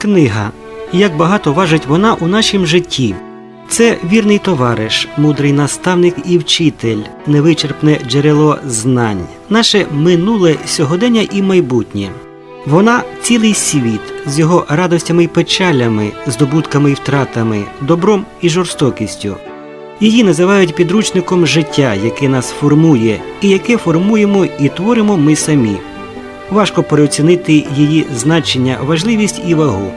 Книга. Як багато важить вона у нашім житті. Це вірний товариш, мудрий наставник і вчитель, невичерпне джерело знань, наше минуле сьогодення і майбутнє. Вона цілий світ з його радостями і печалями, здобутками і втратами, добром і жорстокістю. Її називають підручником життя, яке нас формує, і яке формуємо і творимо ми самі. Важко переоцінити її значення, важливість і вагу.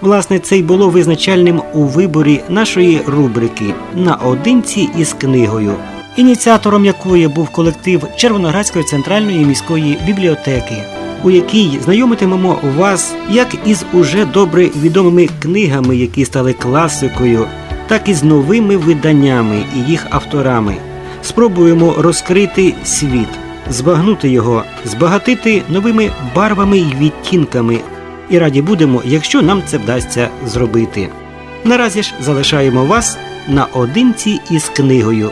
Власне, це й було визначальним у виборі нашої рубрики наодинці із книгою, ініціатором якої був колектив Червоноградської центральної міської бібліотеки, у якій знайомитимемо вас як із уже добре відомими книгами, які стали класикою, так і з новими виданнями і їх авторами. Спробуємо розкрити світ, збагнути його, збагатити новими барвами й відтінками. І раді будемо, якщо нам це вдасться зробити. Наразі ж залишаємо вас наодинці із книгою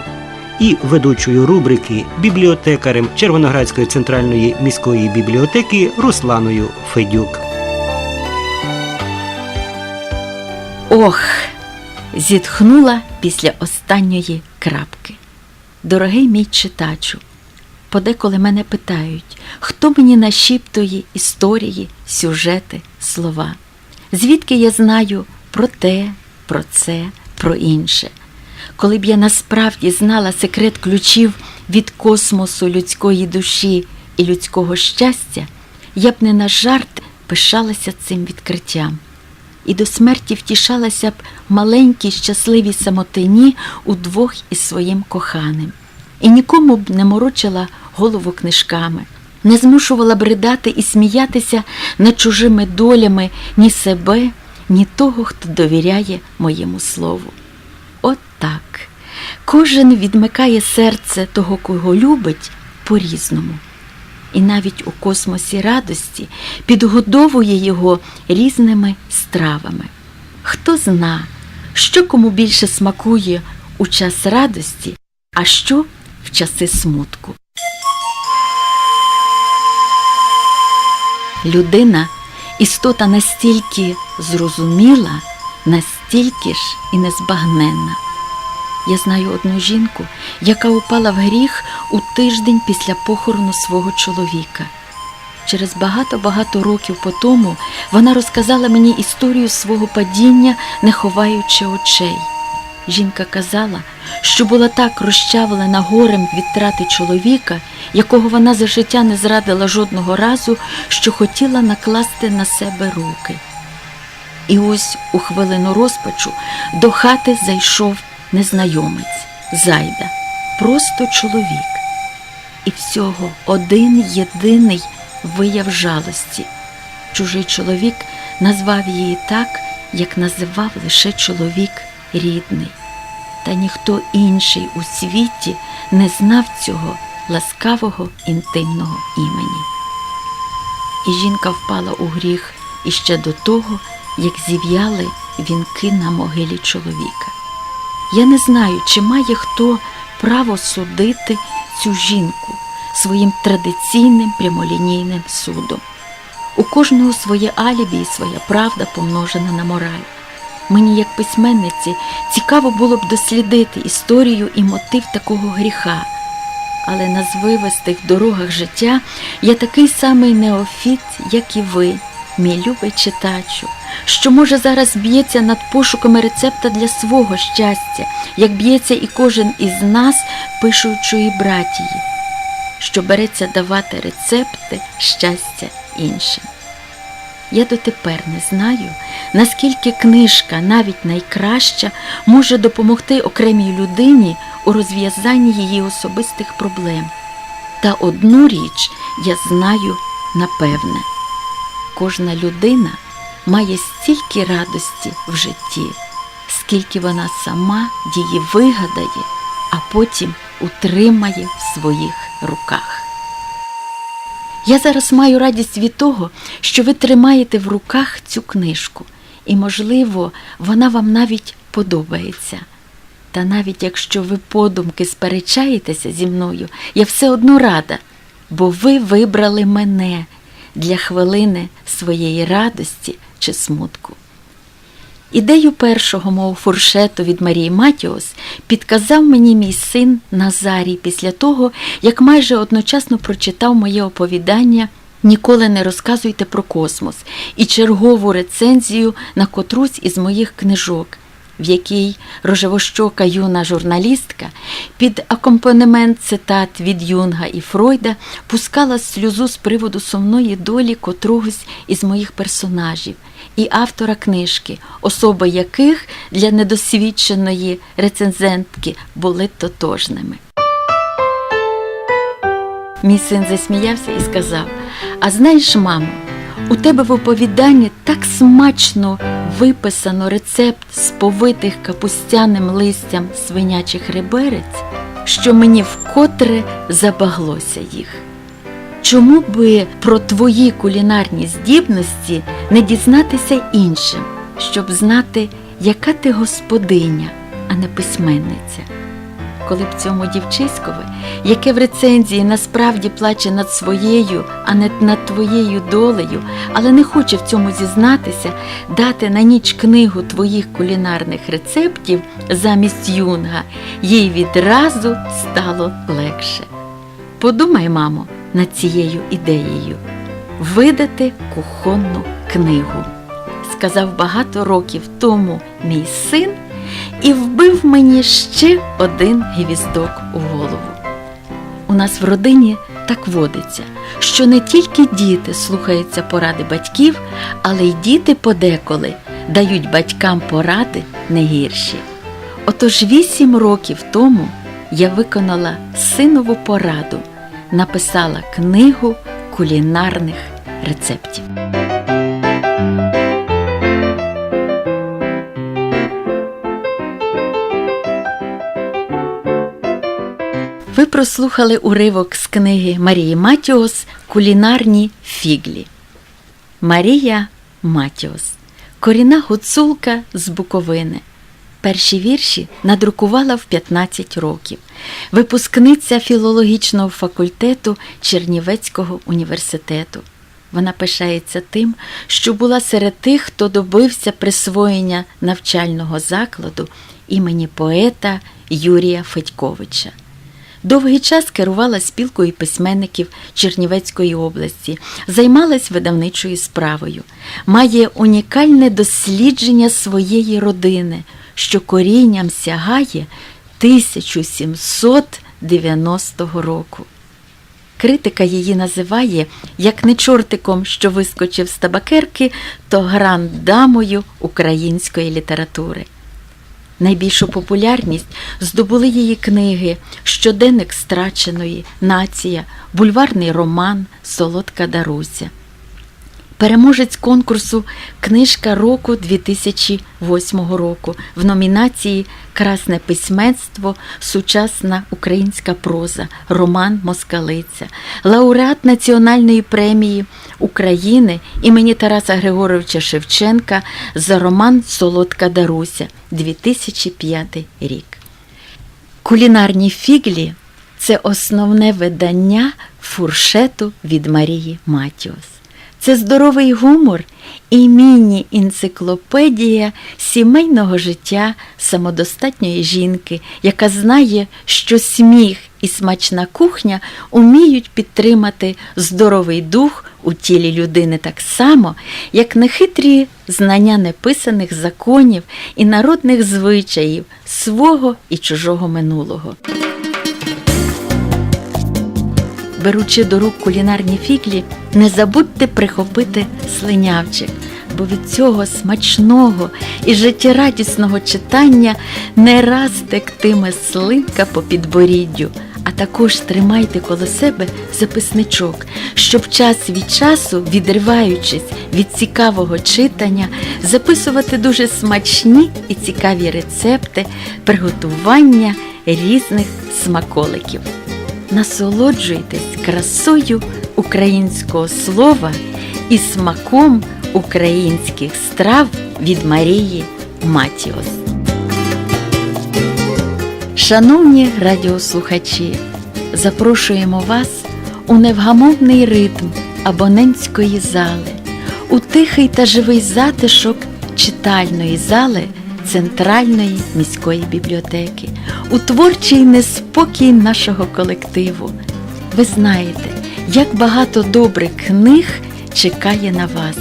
і ведучою рубрики бібліотекарем Червоноградської центральної міської бібліотеки Русланою Федюк. Ох, зітхнула після останньої крапки. Дорогий мій читачу, подеколи мене питають, хто мені нашіптує історії, сюжети, слова. Звідки я знаю про те, про це, про інше. Коли б я насправді знала секрет ключів від космосу людської душі і людського щастя, я б не на жарт пишалася цим відкриттям і до смерті втішалася б маленькій щасливій самотині удвох із своїм коханим, і нікому б не морочила голову книжками, не змушувала б ридати і сміятися над чужими долями ні себе, ні того, хто довіряє моєму слову. От так. Кожен відмикає серце того, кого любить, по-різному. І навіть у космосі радості підгодовує його різними стравами. Хто зна, що кому більше смакує у час радості, а що в часи смутку. Людина істота настільки зрозуміла, настільки ж і незбагненна. Я знаю одну жінку, яка упала в гріх у тиждень після похорону свого чоловіка. Через багато-багато років по тому вона розказала мені історію свого падіння, не ховаючи очей. Жінка казала, що була так розчавлена горем від трати чоловіка, якого вона за життя не зрадила жодного разу, що хотіла накласти на себе руки. І ось у хвилину розпачу до хати зайшов незнайомець, зайда, просто чоловік. І всього один єдиний вияв жалості. Чужий чоловік назвав її так, як називав лише чоловік рідний. Та ніхто інший у світі не знав цього ласкавого інтимного імені. І жінка впала у гріх іще до того, як зів'яли вінки на могилі чоловіка. Я не знаю, чи має хто право судити цю жінку своїм традиційним прямолінійним судом. У кожного своє алібі і своя правда помножена на мораль. Мені, як письменниці, цікаво було б дослідити історію і мотив такого гріха. Але на звивистих дорогах життя я такий самий неофіт, як і ви, мій любий читачу, що може зараз б'ється над пошуками рецепта для свого щастя, як б'ється і кожен із нас, пишучої братії, що береться давати рецепти щастя іншим. Я дотепер не знаю, наскільки книжка, навіть найкраща, може допомогти окремій людині у розв'язанні її особистих проблем. Та одну річ я знаю напевне. Кожна людина має стільки радості в житті, скільки вона сама її вигадає, а потім утримає в своїх руках. Я зараз маю радість від того, що ви тримаєте в руках цю книжку, і, можливо, вона вам навіть подобається. Та навіть якщо ви подумки сперечаєтеся зі мною, я все одно рада, бо ви вибрали мене для хвилини своєї радості чи смутку. Ідею першого мого фуршету від Марії Матіос підказав мені мій син Назарій після того, як майже одночасно прочитав моє оповідання Ніколи не розказуйте про космос і чергову рецензію на котрусь із моїх книжок, в якій рожевощока юна журналістка під акомпанемент цитат від Юнга і Фройда пускала сльозу з приводу сумної долі котрогось із моїх персонажів і автора книжки, особи яких для недосвідченої рецензентки були тотожними. Мій син засміявся і сказав: А знаєш, мамо, у тебе в оповіданні так смачно виписано рецепт з повитих капустяним листям свинячих реберець, що мені вкотре забаглося їх. Чому би про твої кулінарні здібності не дізнатися іншим, щоб знати, яка ти господиня, а не письменниця? Коли б цьому дівчиськові, яке в рецензії насправді плаче над своєю, а не над твоєю долею, але не хоче в цьому зізнатися, дати на ніч книгу твоїх кулінарних рецептів замість юнга, їй відразу стало легше. Подумай, мамо, над цією ідеєю видати кухонну книгу, сказав багато років тому мій син і вбив мені ще один гвіздок у голову. У нас в родині так водиться, що не тільки діти слухаються поради батьків, але й діти подеколи дають батькам поради не гірші. Отож вісім років тому я виконала синову пораду, написала книгу кулінарних рецептів. Ви прослухали уривок з книги Марії Матіос Кулінарні фіглі. Марія Матіос. Корінна гуцулка з Буковини. Перші вірші надрукувала в 15 років. Випускниця філологічного факультету Чернівецького університету. Вона пишається тим, що була серед тих, хто добився присвоєння навчального закладу імені поета Юрія Федьковича. Довгий час керувала спілкою письменників Чернівецької області, займалась видавничою справою, має унікальне дослідження своєї родини, що корінням сягає 1790 року. Критика її називає як не чортиком, що вискочив з табакерки, то гранд-дамою української літератури. Найбільшу популярність здобули її книги Щоденник страченої, Нація, Бульварний роман, Солодка Даруся. Переможець конкурсу Книжка року 2008 року в номінації Красне письменство, сучасна українська проза, роман Москалиця, лауреат Національної премії України імені Тараса Григоровича Шевченка за роман Солодка Даруся 2005 рік. Кулінарні фіглі це основне видання фуршету від Марії Матіос. Це здоровий гумор і міні-енциклопедія сімейного життя самодостатньої жінки, яка знає, що сміх і смачна кухня уміють підтримати здоровий дух у тілі людини так само, як нехитрі знання неписаних законів і народних звичаїв свого і чужого минулого. Беручи до рук кулінарні фіглі, не забудьте прихопити слинявчик, бо від цього смачного і життєрадісного читання не раз тектиме слинка по підборіддю, а також тримайте коло себе записничок, щоб час від часу, відриваючись від цікавого читання, записувати дуже смачні і цікаві рецепти приготування різних смаколиків. Насолоджуйтесь красою українського слова і смаком українських страв від Марії Матіос. Шановні радіослухачі, запрошуємо вас у невгамовний ритм абонентської зали, у тихий та живий затишок читальної зали Центральної міської бібліотеки, у творчий неспокій нашого колективу. Ви знаєте, як багато добрих книг чекає на вас.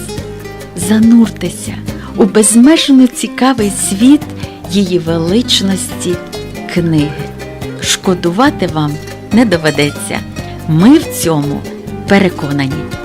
Зануртеся у безмежно цікавий світ її величності книги. Шкодувати вам не доведеться. Ми в цьому переконані.